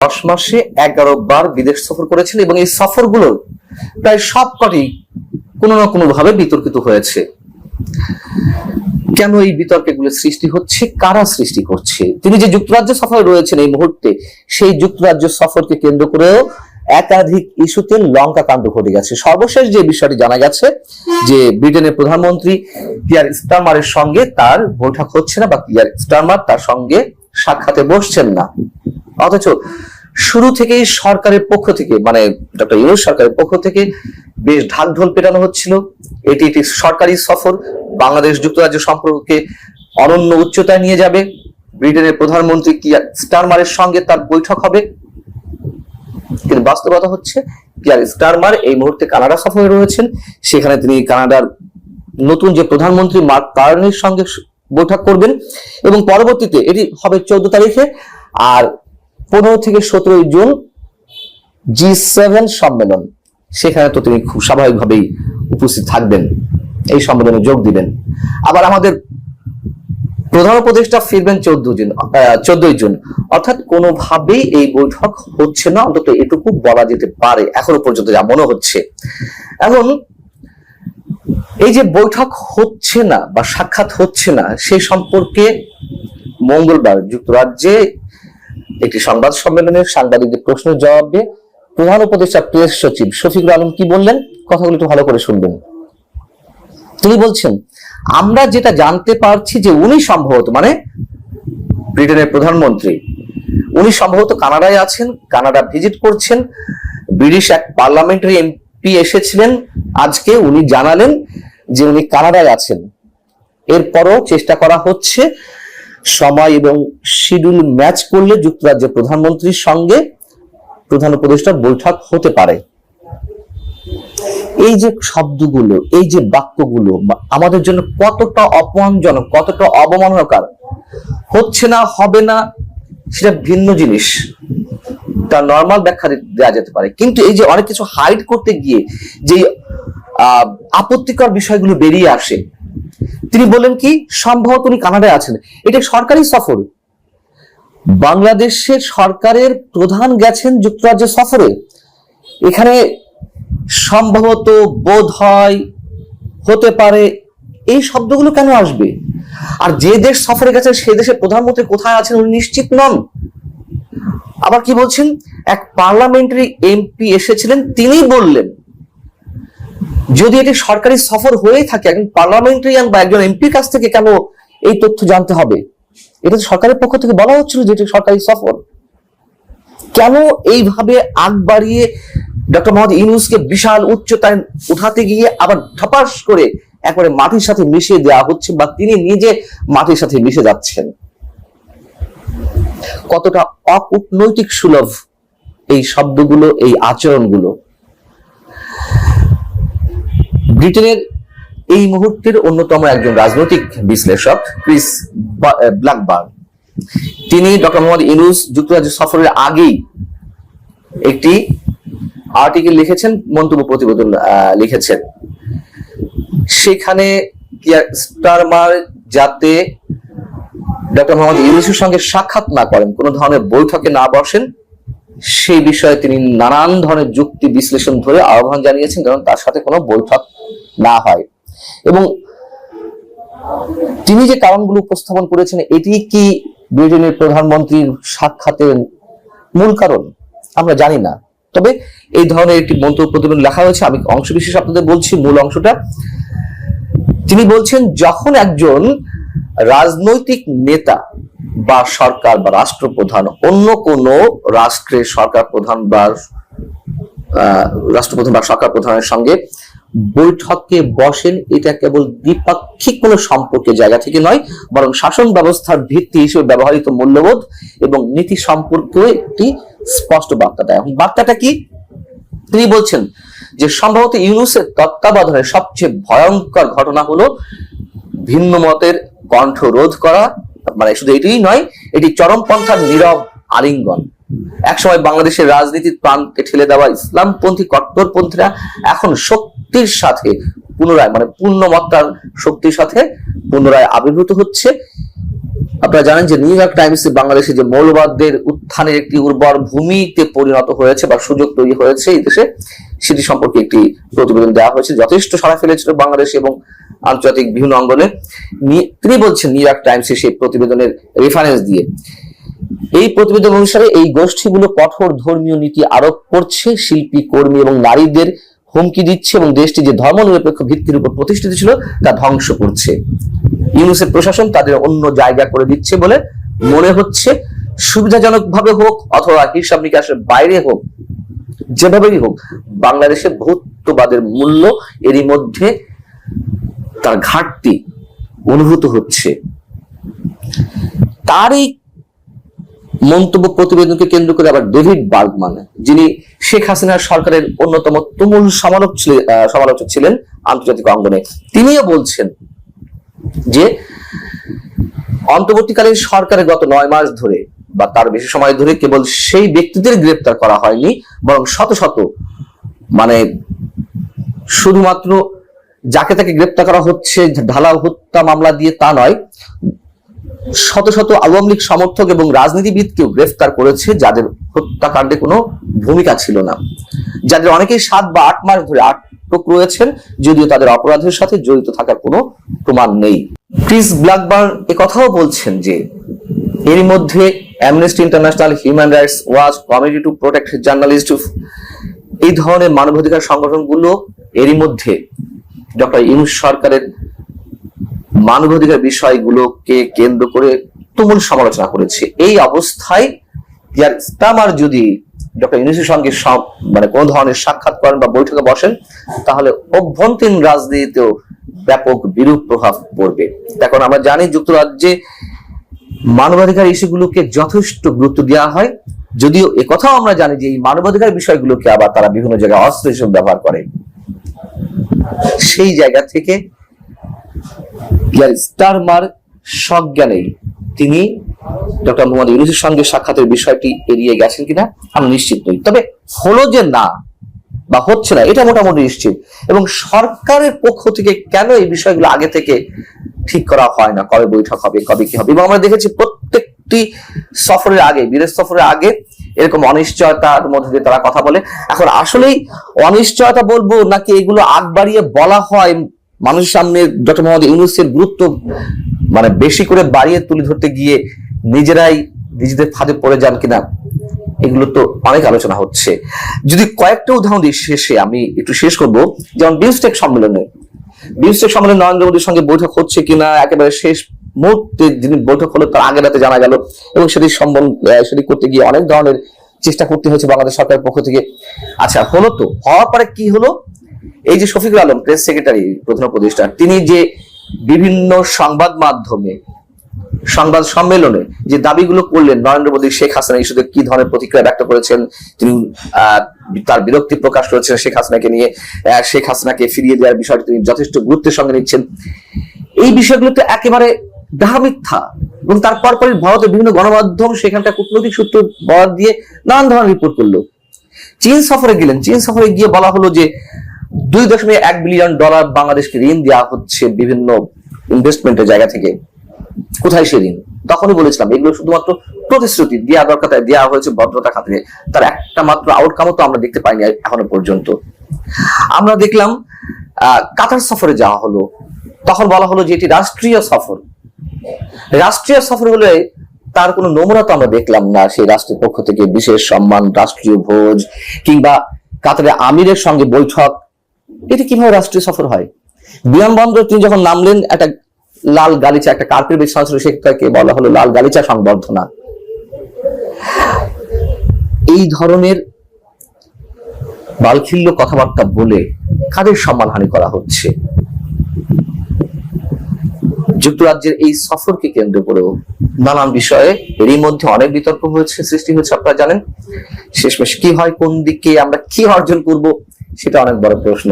দশ মাসে এগারো বার বিদেশ সফর করেছেন এবং এই সফরগুলোর প্রায় সবকটি কোনো না কোনো ভাবে বিতর্কিত হয়েছে। কেন এই বিতর্কগুলো সৃষ্টি হচ্ছে? কারা সৃষ্টি করছে? তিনি যে যুক্তরাজ্য সফরে রয়েছেন এই মুহূর্তে, সেই যুক্তরাজ্য সফরকে কেন্দ্র করেও একাধিক ইস্যুতে লঙ্কা কাণ্ড ঘটে গেছে। সর্বশেষ যে বিষয়টি জানা গেছে, যে ব্রিটেনের প্রধানমন্ত্রী কিয়ার স্টারমারের সঙ্গে তার বৈঠক হচ্ছে না, বা কিয়ার স্টারমার তার সঙ্গে সাক্ষাতে বসছেন না। অথচ শুরু থেকেই সরকারের পক্ষ থেকে মানে ডক্টর ইউনুস সরকারের পক্ষ থেকে বেশ ঢাক ঢোল পেটানো হচ্ছিল। এটি একটি সরকারি সফর। বাংলাদেশ যুক্তরাজ্য সম্পর্কে অনন্য উচ্চতায় নিয়ে যাবে। ব্রিটেনের প্রধানমন্ত্রী কিয়ার স্টারমারের সঙ্গে তার বৈঠক হবে। কিন্তু বাস্তবতা হচ্ছে, কিয়ার স্টারমার এই মুহূর্তে কানাডা সফরে রয়েছেন। সেখানে তিনি কানাডার নতুন যে প্রধানমন্ত্রী মার্ক কার্নের সঙ্গে বৈঠক করবেন এবং পরবর্তীতে এটি হবে চোদ্দ তারিখে আর পনেরো থেকে সতেরোই জুন জি সেভেন সম্মেলন। সেখানে তো তিনি খুব স্বাভাবিকভাবেই উপস্থিত থাকবেন। এই সম্মেলনে যোগ দিবেন। আবার আমাদের প্রধান উপদেষ্টা ফিরবেন চোদ্দ জুন চোদ্দই জুন। অর্থাৎ কোনোভাবেই এই বৈঠক হচ্ছে না, অন্তত এটুকু বলা যেতে পারে। এখনও পর্যন্ত যা মনে হচ্ছে। এখন এই যে বৈঠক হচ্ছে না বা সাক্ষাৎ হচ্ছে না সেই সম্পর্কে মঙ্গলবার যুক্তরাজ্যে একটি সংবাদ সম্মেলনে সাংবাদিকদের প্রশ্নের জবাব প্রধান উপদেষ্টা প্রেস সচিব শফিকুল আলম কি বললেন? কথাগুলো একটু ভালো করে শুনবেন। তিনি বলছেন, আমরা যেটা জানতে পারছি যে উনি সম্ভবত মানে ব্রিটেনের প্রধানমন্ত্রী, উনি সম্ভবত কানাডায় আছেন, কানাডা ভিজিট করছেন, ব্রিটিশ এক পার্লামেন্টারি এমপি এসেছিলেন, আজকে উনি জানালেন যে উনি কানাডায় আছেন। এরপরও চেষ্টা করা হচ্ছে সময় এবং শিডিউল ম্যাচ করলে যুক্তরাজ্যের প্রধানমন্ত্রীর সঙ্গে প্রধান উপদেষ্টার বৈঠক হতে পারে। এই যে শব্দগুলো, এই যে বাক্যগুলো আমাদের জন্য কতটা অপমানজনক, কতটা অবমাননাকার, হচ্ছে না, হবে না, সেটা ভিন্ন জিনিস। তার নর্মাল ব্যাখ্যা দেওয়া যেতে পারে। কিন্তু এই যে অনেক কিছু হাইড করতে গিয়ে যে আপত্তিকর বিষয়গুলো বেরিয়ে আসে, তিনি বলেন কি, সম্ভবত উনি কানাডায় আছেন। এটা সরকারি সফর। বাংলাদেশের সরকারের প্রধান গেছেন যুক্তরাজ্য সফরে। এখানে সম্ভবত বোধ হয় হতে পারে, এই শব্দগুলো কেন আসবে? আর যে দেশ সফরে গেছেন সেই দেশের প্রধানমন্ত্রী কোথায় আছেন উনি নিশ্চিত নন। আবার কি বলছেন? এক পার্লামেন্টারি এমপি এসেছিলেন তিনি বললেন, যদি এটি সরকারি সফর হয়ে থাকে, একজন পার্লামেন্টারিয়ান বা একজন এমপির কাছ থেকে কেন এই তথ্য জানতে হবে? এটা সরকারের পক্ষ থেকে বলা হচ্ছিল যে এটি সরকারি সফর। কেন এইভাবে আগ বাড়িয়ে ডক্টর মোহাম্মদ ইউনুসকে বিশাল উচ্চতায় উঠাতে গিয়ে আবার ঠপাস করে একবারে মাটির সাথে মিশিয়ে দেওয়া হচ্ছে বা তিনি নিজে মাটির সাথে মিশে যাচ্ছেন? কতটা অকূটনৈতিক সুলভ এই শব্দগুলো, এই আচরণগুলো। ব্রিটেনের এই মুহূর্তের অন্যতম একজন রাজনৈতিক বিশ্লেষক, ক্রিস ব্ল্যাকবার্ন। তিনি ডক্টর মোহাম্মদ ইউনুস যুক্তরাজ্য সফরের আগেই একটি আর্টিকেল লিখেছেন, মন্তব্য প্রতিবেদন লিখেছেন। সেখানে স্টারমার যাতে ডক্টর মোহাম্মদ ইউনুসের সঙ্গে সাক্ষাৎ না করেন, কোনো ধরনের বৈঠকে না বসেন, সেই বিষয়ে তিনি নানান ধরনের যুক্তি বিশ্লেষণ ধরে আহ্বান জানিয়েছেন, কারণ তার সাথে কোনো বৈঠক না হয়। এবং তিনি যে কারণগুলো উপস্থাপন করেছেন, এটি কি ব্রিটেনের প্রধানমন্ত্রীর সাক্ষাতের মূল কারণ? আমরা জানি না। তবে এই ধরনের একটি মন্তব্য প্রতিবেদন লেখা হয়েছে, আমি অংশ বিশেষ আপনাদের বলছি, মূল অংশটা। তিনি বলছেন, যখন একজন রাজনৈতিক নেতা বা সরকার বা রাষ্ট্রপ্রধান, অন্য কোন রাষ্ট্রের সরকার প্রধান বা রাষ্ট্রপ্রধান বা সরকার প্রধানের সঙ্গে বৈঠকে বসেন, এটা কেবল দ্বিপাক্ষিক কোনো সম্পর্কের জায়গা থেকে নয়, বরং শাসন ব্যবস্থার ভিত্তি হিসেবে ব্যবহৃত মূল্যবোধ এবং নীতি সম্পর্কে একটি স্পষ্ট বার্তা দেয়। এখন বার্তাটা কি? তিনি বলছেন যে সম্ভবত ইউনুসের তত্ত্বাবধানে সবচেয়ে ভয়ঙ্কর ঘটনা হলো ভিন্ন মতের কণ্ঠ রোধ করা মানে শুধু এটাই নয়, এটি চরমপন্থার নীরব আলিঙ্গন। একসময় বাংলাদেশের রাজনীতির প্রান্তে ঠেলে দেওয়া ইসলামপন্থী কট্টরপন্থীরা এখন শক্তির সাথে পুনরায় মানে পূর্ণমাত্রার শক্তির সাথে পুনরায় আবির্ভূত হচ্ছে। আপনারা জানেন যে নিউ ইয়র্ক টাইমস বাংলাদেশে যে মৌলবাদদের উত্থানের একটি উর্বর ভূমিতে পরিণত হয়েছে বা সুযোগ তৈরি হয়েছে এই দেশে সেটি সম্পর্কে একটি প্রতিবেদন দেওয়া হয়েছে। যথেষ্ট সাড়া ফেলেছিল বাংলাদেশ এবং আন্তর্জাতিক বিভিন্ন অঙ্গনে তিনি বলছেন, নিউ ইয়র্ক টাইমসে সেই প্রতিবেদনের রেফারেন্স দিয়ে। এই প্রতিবেদন অনুসারে এই গোষ্ঠীগুলো কঠোর ধর্মীয় নীতি আরোপ করছে, শিল্পী, কর্মী এবং নারীদের হুমকি দিচ্ছে এবং দেশটি যে ধর্মনিরপেক্ষ ভিত্তির উপর প্রতিষ্ঠিত ছিল, তা ধ্বংস করছে। ইউনুসের প্রশাসন তাদের অন্য জায়গা করে দিচ্ছে বলে মনে হচ্ছে। সুবিধাজনক ভাবে হোক অথবা হিসাব নিকাশের বাইরে হোক যেভাবেই হোক বাংলাদেশে বহুত্ববাদের মূল্য এরই মধ্যে তার ঘাটতি অনুভূত হচ্ছে। তারই মন্তব্য প্রতিবেদনকে কেন্দ্র করে আবার ডেভিড বার্গমান যিনি শেখ হাসিনার সরকারের অন্যতম তুমুল সমালোচক সমালোচক ছিলেন আন্তর্জাতিক অঙ্গনে। তিনিও বলছেন যে, অন্তর্বর্তীকালীন সরকারের গত নয় মাস ধরে বা তার বেশি সময় ধরে কেবল সেই ব্যক্তিদের গ্রেপ্তার করা হয়নি, বরং শত শত মানে শুধুমাত্র যাকে তাকে গ্রেপ্তার করা হচ্ছে, ঢালাও হত্যা মামলা দিয়ে তা নয়, শত শত আওয়ামী লীগ সমর্থক এবং রাজনীতিবিদকেও গ্রেফতার করেছে, যাদের হত্যাকাণ্ডে কোনো ভূমিকা ছিল না। যাদের অনেকেই সাত বা আট মাস ধরে আটক রয়েছেন, যদিও তাদের অপরাধের সাথে জড়িত থাকার কোনো প্রমাণ নেই। ক্রিস ব্ল্যাকবার কথাও বলছেন যে, এরই মধ্যে Amnesty International human rights watch committee to protect journalist এই ধরনের মানবাধিকার সংগঠনগুলো এরই মধ্যে ডক্টর ইউনুস সরকারের মানবাধিকার বিষয়গুলোকে কেন্দ্র করে তুমুল সমালোচনা করেছে। এই অবস্থায় ইয়ার স্টামার যদি ডক্টর ইউনুসের সঙ্গে সব মানে কোন ধরনের সাক্ষাৎ করেন বা বৈঠকে বসেন, তাহলে অভ্যন্তরীণ রাজনীতিতেও ব্যাপক বিরূপ প্রভাব পড়বে। এখন আমরা জানি যুক্তরাজ্যে মানবাধিকার ইস্যুগুলোকে যথেষ্ট গুরুত্ব দেওয়া হয়। যদিও কথাও আমরা জানি যে এই মানবাধিকার বিষয়গুলোকে আবার তারা বিভিন্ন জায়গায় অস্ত্র হিসেবে ব্যবহার করে। সেই জায়গা থেকে সজ্ঞানেই তিনি ডক্টর মোহাম্মদ ইউনুসের সঙ্গে সাক্ষাতের বিষয়টি এড়িয়ে গেছেন কিনা, আমরা নিশ্চিত নই। তবে হলো যে না বা হচ্ছে না, এটা মোটামুটি নিশ্চিত। এবং সরকারের পক্ষ থেকে কেন এই বিষয়গুলো আগে থেকে ঠিক করা হয় না? কবে বৈঠক হবে, কবে কি হবে? এবং আমরা দেখেছি প্রত্যেকটি সফরের আগে, বিদেশ সফরের আগে এরকম অনিশ্চয়তার মধ্যে দিয়ে তারা কথা বলে। এখন আসলেই অনিশ্চয়তা বলব নাকি এগুলো আগ বাড়িয়ে বলা হয় মানুষের সামনে? ডক্টর মোহাম্মদ ইউনুসের গুরুত্ব মানে বেশি করে বাড়িয়ে তুলে ধরতে গিয়ে নিজেরাই নিজেদের ফাঁদে পড়ে যান কিনা? এগুলো তো অনেক আলোচনা হচ্ছে। যদি কয়েকটা উদাহরণ দিই শেষে, আমি একটু শেষ করব। যেমন বিমস্টেক সম্মেলনে। বিমস্টেক সম্মেলনে নরেন্দ্র মোদীর সঙ্গে বৈঠক হচ্ছে কিনা, একেবারে শেষ মুহূর্তে যিনি বৈঠক হলো তার আগে রাতে জানা গেল, এবং সেটি সম্বল সেটি করতে গিয়ে অনেক ধরনের চেষ্টা করতে হয়েছে বাংলাদেশ সরকারের পক্ষ থেকে। আচ্ছা হলো তো, হওয়ার পরে কি হলো? এই যে শফিকুল আলম, প্রেস সেক্রেটারি, প্রধান উপদেষ্টা, তিনি যে বিভিন্ন সংবাদ মাধ্যমে সংবাদ সম্মেলনে যে দাবিগুলো করলেন নরেন্দ্র মোদী, শেখ হাসিনা ইস্যুতে কি ধরনের প্রতিক্রিয়া ব্যক্ত করেছেন? তিনি তার বিরক্তি প্রকাশ করেছেন শেখ হাসিনাকে নিয়ে। শেখ হাসিনাকে ফিরিয়ে দেওয়ার বিষয়টি তিনি যথেষ্ট গুরুত্বের সঙ্গে নিচ্ছেন। এই বিষয়গুলো তো একেবারে ডাহা মিথ্যা এবং তারপর পরে ভারতের বিভিন্ন গণমাধ্যম সেখানকার কূটনৈতিক সূত্র বরাদ দিয়ে নানান ধরনের রিপোর্ট করল। চীন সফরে গেলেন। চীন সফরে গিয়ে বলা হলো যে দুই দশমিক এক বিলিয়ন ডলার বাংলাদেশকে ঋণ দেওয়া হচ্ছে বিভিন্ন ইনভেস্টমেন্টের জায়গা থেকে। কোথায় সে ঋণ তখনই বলেছিলাম, এগুলো শুধুমাত্র প্রতিশ্রুতি দেওয়া দরকার দেওয়া হয়েছে ভদ্রতা খাতিরে। তার একটা মাত্র আউটকামও তো আমরা দেখতে পাইনি এখনও পর্যন্ত। আমরা দেখলাম কাতার সফরে যাওয়া হলো। তখন বলা হলো যে এটি রাষ্ট্রীয় সফর। রাষ্ট্রীয় সফর হলে তার কোনো নমুনা তো আমরা দেখলাম না। সেই রাষ্ট্রের পক্ষ থেকে বিশেষ সম্মান, রাষ্ট্রীয় ভোজ, কিংবা কাতারে আমিরের সঙ্গে বৈঠক। এটি কীভাবে রাষ্ট্রীয় সফর হয়? বিমানবন্দর তিনি যখন নামলেন, একটা লাল গালিচা, একটা কার্পেট বিছানো ছিল সেটাকে বলা হলো লাল গালিচা সংবর্ধনা। এই ধরনের বালখিল্য কথাবার্তা বলে কাদের সম্মানহানি করা হচ্ছে? যুক্তরাজ্যের এই সফরকে কেন্দ্র করেও নানান বিষয়ে এরই মধ্যে অনেক বিতর্ক হয়েছে, সৃষ্টি হয়েছে, আপনারা জানেন। শেষমেশ কি হয়, কোন দিকে আমরা কি অর্জন করব, সেটা অনেক বড় প্রশ্ন।